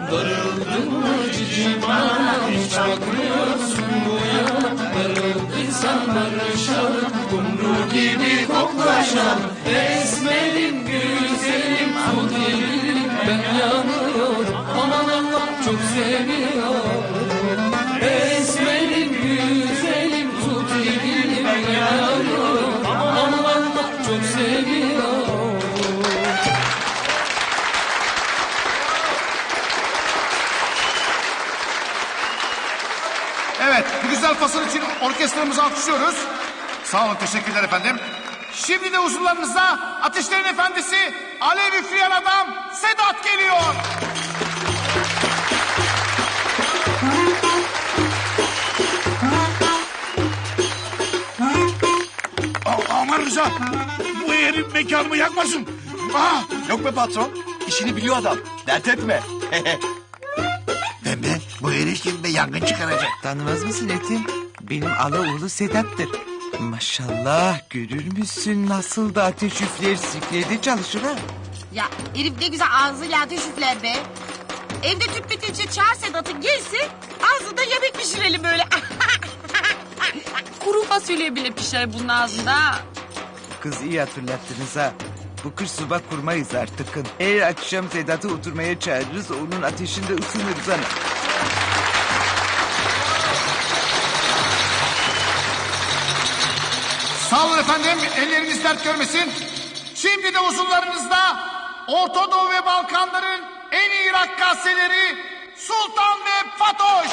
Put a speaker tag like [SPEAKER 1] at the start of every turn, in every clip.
[SPEAKER 1] Darıldım mı cicim bana hiç bakmıyorsun bu yana Darıldıysan barışalım kumru gibi koklaşalım Esmerim güzelim elini ben yanıyorum Aman Allah çok seviyorum Esmerim güzelim elini ben yanıyorum Aman Allah çok seviyorum
[SPEAKER 2] Evet, bu güzel fasıl için orkestramızı alkışlıyoruz. Sağ olun, teşekkürler efendim. Şimdi de huzurlarınızda Ateşlerin Efendisi Alev üfleyen adam Sedat geliyor.
[SPEAKER 3] Aman Rıza. Bu herif mekanımı yakmasın. Aa,
[SPEAKER 4] Yok be patron. İşini biliyor adam. Dert etme.
[SPEAKER 3] pembe bu herif şimdi yangın çıkaracak.
[SPEAKER 5] Tanımaz mısın Etim? Benim alaoğlu Sedat'tır. Maşallah görür müsün nasıl da ateş üfler siklerde çalışır ha.
[SPEAKER 6] Ya herif ne güzel ağzıyla ateş üfler be. Evde tüp bitince çağır Sedat'ı gelsin. Ağzında yemek pişirelim böyle. Kuru fasulye bile pişer bunun ağzında.
[SPEAKER 5] Kız iyi hatırlattınız ha. Bu kış suba kurmayız artık. Her akşam Sedat'ı oturmaya çağırırız. Onun ateşinde ısınırız ana.
[SPEAKER 2] Olun efendim, elleriniz dert görmesin. Şimdi de huzurlarınızda Orta Doğu ve Balkanların en iyi rakkaseleri Sultan ve Fatoş.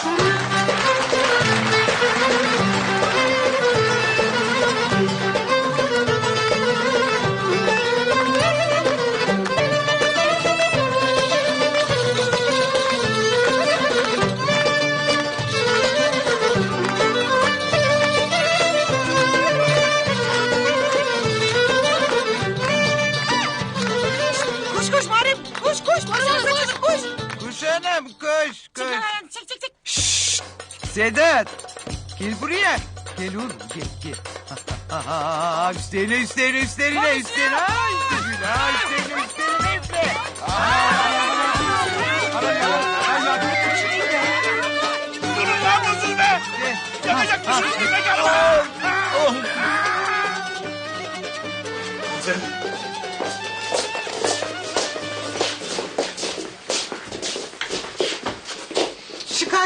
[SPEAKER 5] Anam koş koş.
[SPEAKER 6] Çık çık çık. çık.
[SPEAKER 5] Sedat. Gel buraya. Gel oğlum gel gel. Ha, ha, ha, ha, Üstlerine üstlerine üstlerine üstlerine. Ha, üstlerine ha, üstlerine üstlerine üstlerine.
[SPEAKER 3] Durun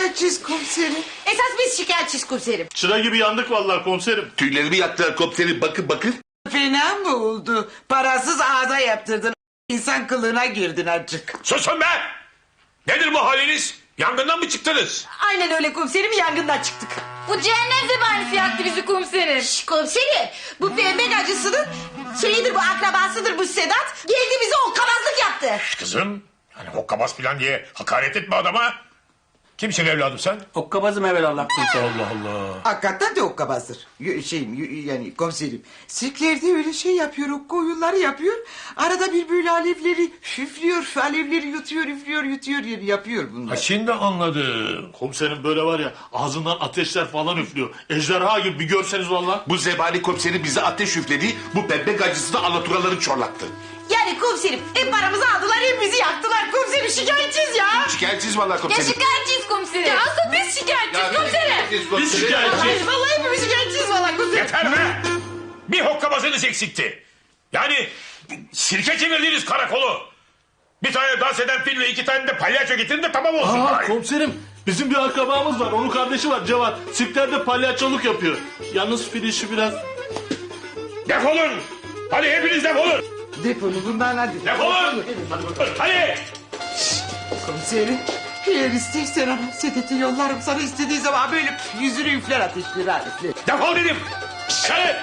[SPEAKER 5] Şikayetçiyiz komiserim.
[SPEAKER 6] Esas biz şikayetçiyiz komiserim.
[SPEAKER 7] Çıra gibi yandık vallahi komiserim.
[SPEAKER 4] Tüylerimi yaktılar komiserim. Bakın bakın.
[SPEAKER 5] Fena mı oldu? Parasız ağda yaptırdın. İnsan kılığına girdin azıcık.
[SPEAKER 7] Susun be! Nedir bu haliniz? Yangından mı çıktınız?
[SPEAKER 6] Aynen öyle komiserim yangından çıktık.
[SPEAKER 8] Bu cehennem zebanisi yaktı bizi komiserim.
[SPEAKER 6] Şş, komiserim bu pembe gacısının şeyidir bu akrabasıdır bu Sedat. Geldi bize okkabazlık yaptı.
[SPEAKER 7] Kızım, hani hokkabaz falan diye hakaret etme adama. Kimsin evladım sen?
[SPEAKER 1] Hokkabazım evvelallah komiser
[SPEAKER 7] Allah Allah.
[SPEAKER 5] Hakikaten de okkabazdır. Y- Şeyim y- yani komiserim. Sirklerde öyle şey yapıyor. Koyunları yapıyor. Arada bir böyle alevleri üflüyor. Alevleri yutuyor, üflüyor, yutuyor. yani Yapıyor bunlar.
[SPEAKER 7] Ha şimdi anladım. Komiserim böyle var ya ağzından ateşler falan üflüyor. Ejderha gibi bir görseniz vallahi.
[SPEAKER 4] Bu zebani komiseri bize ateş üfledi. Bu pembe gacısı da alaturaları çorlattı.
[SPEAKER 6] Yani komiserim hem paramızı aldılar hem bizi yaktılar. Komiserim şikayetçiyiz ya.
[SPEAKER 4] Şikayetsiz vallahi
[SPEAKER 8] Ya
[SPEAKER 4] komiserim.
[SPEAKER 8] şikayetçiyiz komiserim.
[SPEAKER 6] Ya aslında biz şikayetçiyiz komiserim.
[SPEAKER 7] Biz şikayetçiyiz.
[SPEAKER 6] Ay, vallahi hepimiz şikayetçiyiz valla komiserim.
[SPEAKER 7] Yeter be! Bir hokkabazınız eksikti. Yani sirke çevirdiniz karakolu. Bir tane dans eden fille iki tane de palyaço getirin de tamam olsun.
[SPEAKER 9] Aa komiserim bizim bir akrabamız var. Onun kardeşi var Cevat. Sirklerde palyaçoluk yapıyor. Yalnız fil işi biraz...
[SPEAKER 7] Defolun! Hadi hepiniz defolun!
[SPEAKER 5] Deponu bundan hadi.
[SPEAKER 7] Defolun! Hadi!
[SPEAKER 5] Komiserim. Eğer istersen ama Sedet'i yollarım sana istediği zaman böyle yüzünü üfler ateşleri alevler.
[SPEAKER 7] Defol dedim! Hadi!